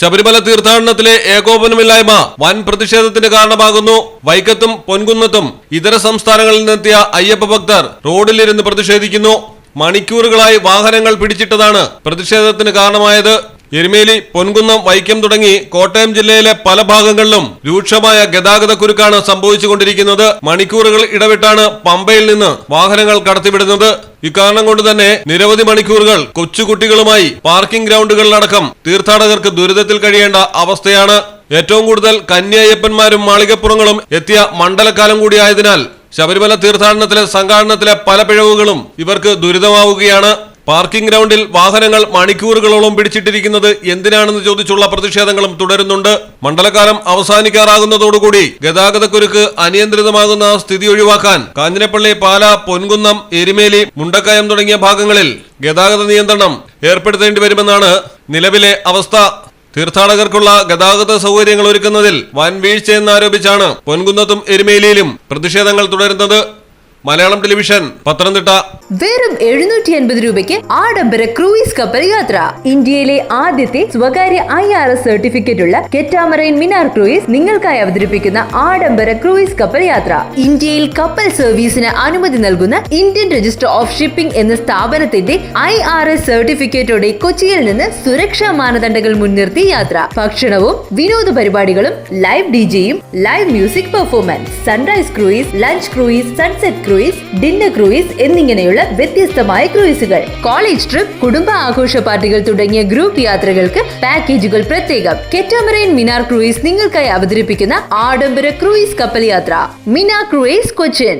ശബരിമല തീർത്ഥാടനത്തിലെ ഏകോപനമില്ലായ്മ വൻ പ്രതിഷേധത്തിന് കാരണമാകുന്നു. വൈക്കത്തും പൊൻകുന്നത്തും ഇതര സംസ്ഥാനങ്ങളിൽ നിന്നെത്തിയ അയ്യപ്പ ഭക്തർ റോഡിലിരുന്ന് പ്രതിഷേധിക്കുന്നു. മണിക്കൂറുകളായി വാഹനങ്ങൾ പിടിച്ചിട്ടതാണ് പ്രതിഷേധത്തിന് കാരണമായത്. എരുമേലി പൊൻകുന്നം വൈക്കം തുടങ്ങി കോട്ടയം ജില്ലയിലെ പല ഭാഗങ്ങളിലും രൂക്ഷമായ ഗതാഗത കുരുക്കാണ് സംഭവിച്ചുകൊണ്ടിരിക്കുന്നത്. മണിക്കൂറുകൾ ഇടവിട്ടാണ് പമ്പയിൽ നിന്ന് വാഹനങ്ങൾ കടത്തിവിടുന്നത്. ഇക്കാരണം കൊണ്ട് തന്നെ നിരവധി മണിക്കൂറുകൾ കൊച്ചുകുട്ടികളുമായി പാർക്കിംഗ് ഗ്രൗണ്ടുകളിലടക്കം തീർത്ഥാടകർക്ക് ദുരിതത്തിൽ കഴിയേണ്ട അവസ്ഥയാണ്. ഏറ്റവും കൂടുതൽ കന്യായപ്പന്മാരും മാളികപ്പുറങ്ങളും എത്തിയ മണ്ഡലകാലം കൂടിയായതിനാൽ ശബരിമല തീർത്ഥാടനത്തിലെ സംഘാടനത്തിലെ പല പിഴവുകളും ഇവർക്ക് ദുരിതമാവുകയാണ്. പാർക്കിംഗ് ഗ്രൗണ്ടിൽ വാഹനങ്ങൾ മണിക്കൂറുകളോളം പിടിച്ചിട്ടിരിക്കുന്നത് എന്തിനാണെന്ന് ചോദിച്ചുള്ള പ്രതിഷേധങ്ങളും തുടരുന്നുണ്ട്. മണ്ഡലകാലം അവസാനിക്കാറാകുന്നതോടുകൂടി ഗതാഗതക്കുരുക്ക് അനിയന്ത്രിതമാകുന്ന സ്ഥിതി ഒഴിവാക്കാൻ കാഞ്ഞിരപ്പള്ളി പാല പൊൻകുന്നം എരുമേലി മുണ്ടക്കയം തുടങ്ങിയ ഭാഗങ്ങളിൽ ഗതാഗത നിയന്ത്രണം ഏർപ്പെടുത്തേണ്ടി വരുമെന്നാണ് നിലവിലെ അവസ്ഥ. തീർത്ഥാടകർക്കുള്ള ഗതാഗത സൗകര്യങ്ങൾ ഒരുക്കുന്നതിൽ വൻ വീഴ്ചയെന്നാരോപിച്ചാണ് പൊൻകുന്നത്തും എരുമേലിയിലും പ്രതിഷേധങ്ങൾ തുടരുന്നത്. മലയാളം ടെലിവിഷൻ പത്തനംതിട്ട. വെറും എഴുന്നൂറ്റി അൻപത് രൂപയ്ക്ക് ആഡംബര ക്രൂയിസ് കപ്പൽ യാത്ര. ഇന്ത്യയിലെ ആദ്യത്തെ സ്വകാര്യ ഐ ആർ എസ് സർട്ടിഫിക്കറ്റ് ഉള്ള കെറ്റാമറൈൻ മിനാർ ക്രൂയിസ് നിങ്ങൾക്കായി അവതരിപ്പിക്കുന്ന ആഡംബര ക്രൂയിസ് കപ്പൽ യാത്ര. ഇന്ത്യയിൽ കപ്പൽ സർവീസിന് അനുമതി നൽകുന്ന ഇന്ത്യൻ രജിസ്റ്റർ ഓഫ് ഷിപ്പിംഗ് എന്ന സ്ഥാപനത്തിന്റെ ഐ ആർ എസ് സർട്ടിഫിക്കറ്റോടെ കൊച്ചിയിൽ നിന്ന് സുരക്ഷാ മാനദണ്ഡങ്ങൾ മുൻനിർത്തി യാത്ര. ഭക്ഷണവും വിനോദ പരിപാടികളും live D ജെയും live music performance sunrise cruise lunch cruise sunset cruise dinner cruise എന്നിങ്ങനെയുള്ള വ്യത്യസ്തമായ ക്രൂയിസുകൾ കോളേജ് ട്രിപ്പ് കുടുംബ ആഘോഷ പാർട്ടികൾ തുടങ്ങിയ ഗ്രൂപ്പ് യാത്രകൾക്ക് പാക്കേജുകൾ പ്രത്യേകം. കെറ്റാമറൈൻ മിനാർ ക്രൂയിസ് നിങ്ങൾക്കായി അവതരിപ്പിക്കുന്ന ആഡംബര ക്രൂയിസ് കപ്പൽ യാത്ര. Mina cruise Cochin.